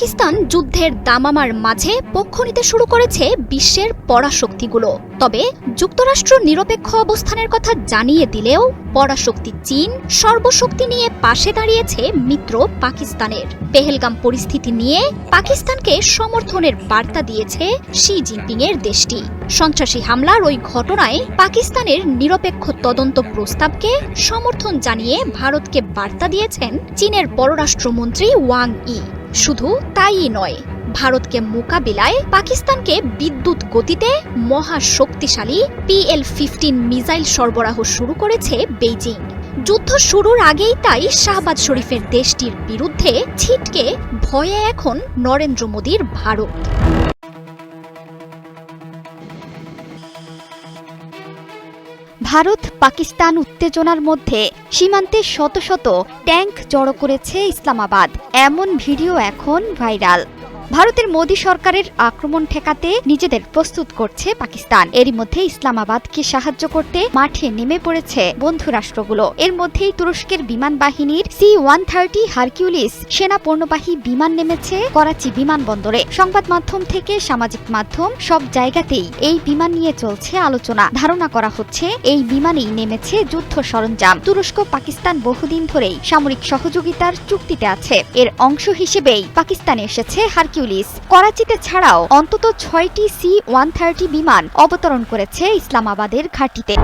পাকিস্তান যুদ্ধের দামামার মাঝে পক্ষ নিতে শুরু করেছে বিশ্বের পরাশক্তিগুলো। তবে যুক্তরাষ্ট্র নিরপেক্ষ অবস্থানের কথা জানিয়ে দিলেও পরাশক্তি চীন সর্বশক্তি নিয়ে পাশে দাঁড়িয়েছে মিত্র পাকিস্তানের। পেহেলগাম পরিস্থিতি নিয়ে পাকিস্তানকে সমর্থনের বার্তা দিয়েছে শি জিনপিং এর দেশটি। সন্ত্রাসী হামলার ওই ঘটনায় পাকিস্তানের নিরপেক্ষ তদন্ত প্রস্তাবকে সমর্থন জানিয়ে ভারতকে বার্তা দিয়েছেন চীনের পররাষ্ট্রমন্ত্রী ওয়াং ই। শুধু তাই নয়, ভারতকে মোকাবিলায় পাকিস্তানকে বিদ্যুৎ গতিতে মহা শক্তিশালী পিএল ফিফটিন মিসাইল সরবরাহ শুরু করেছে বেইজিং। যুদ্ধ শুরুর আগেই তাই শাহবাজ শরীফের দেশটির বিরুদ্ধে ছিটকে ভয়ে এখন নরেন্দ্র মোদীর ভারত। ভারত পাকিস্তান উত্তেজনার মধ্যে সীমান্তে শত শত ট্যাঙ্ক জড়ো করেছে ইসলামাবাদ। এমন ভিডিও এখন ভাইরাল। ভারতের মোদী সরকারের আক্রমণ ঠেকাতে নিজেদের প্রস্তুত করছে পাকিস্তান। এরই মধ্যে ইসলামাবাদকে সাহায্য করতে মাঠে নেমে পড়েছে বন্ধু রাষ্ট্রগুলো। এর মধ্যেই তুরস্কের বিমান বাহিনীর সি ওয়ান থার্টি হারকিউলিস সেনা পণ্যবাহী বিমান নেমেছে করাচি বিমানবন্দরে। সংবাদ মাধ্যম থেকে সামাজিক মাধ্যম সব জায়গাতেই এই বিমান নিয়ে চলছে আলোচনা। ধারণা করা হচ্ছে এই বিমানেই নেমেছে যুদ্ধ সরঞ্জাম। তুরস্ক পাকিস্তান বহুদিন ধরেই সামরিক সহযোগিতার চুক্তিতে আছে। এর অংশ হিসেবেই পাকিস্তানে এসেছে হারকিউলিস। করাচিতে ছাড়াও অন্তত ছয়টি সি ওয়ান থার্টি বিমান অবতরণ করেছে ইসলামাবাদের ঘাটিতে।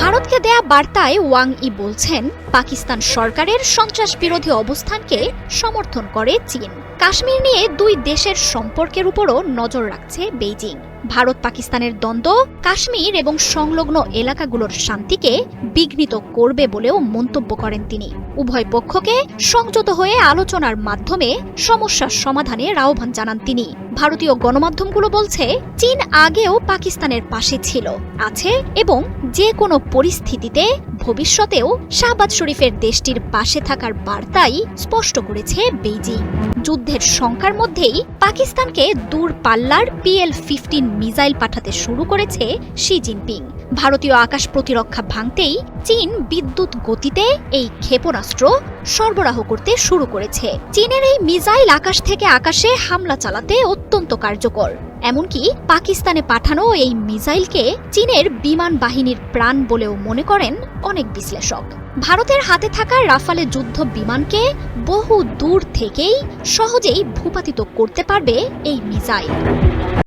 ভারতকে দেয়া বার্তায় ওয়াং ই বলছেন, পাকিস্তান সরকারের সন্ত্রাস বিরোধী অবস্থানকে সমর্থন করে চীন। কাশ্মীর নিয়ে দুই দেশের সম্পর্কের উপরও নজর রাখছে বেইজিং। ভারত পাকিস্তানের দ্বন্দ্ব, কাশ্মীর এবং সংলগ্ন এলাকাগুলোর শান্তিকে বিঘ্নিত করবে বলেও মন্তব্য করেন তিনি। উভয় পক্ষকে সংযত হয়ে আলোচনার মাধ্যমে সমস্যার সমাধানের আহ্বান জানান তিনি। ভারতীয় গণমাধ্যমগুলো বলছে, চীন আগেও পাকিস্তানের পাশে ছিল, আছে এবং যে কোনো পরিস্থিতিতে ভবিষ্যতেও শাহবাজ শরীফের দেশটির পাশে থাকার বার্তাই স্পষ্ট করেছে বেইজিং। যুদ্ধের শঙ্কার মধ্যেই পাকিস্তানকে দূর পাল্লার পিএল ফিফটিন মিসাইল পাঠাতে শুরু করেছে শি জিনপিং। ভারতীয় আকাশ প্রতিরক্ষা ভাঙতেই চীন বিদ্যুৎ গতিতে এই ক্ষেপণাস্ত্র সরবরাহ করতে শুরু করেছে। চীনের এই মিসাইল আকাশ থেকে আকাশে হামলা চালাতে অত্যন্ত কার্যকর। এমনকি পাকিস্তানে পাঠানো এই মিসাইলকে চীনের বিমান বাহিনীর প্রাণ বলেও মনে করেন অনেক বিশ্লেষক। ভারতের হাতে থাকা রাফালে যুদ্ধ বিমানকে বহু দূর থেকেই সহজেই ভূপাতিত করতে পারবে এই মিসাইল।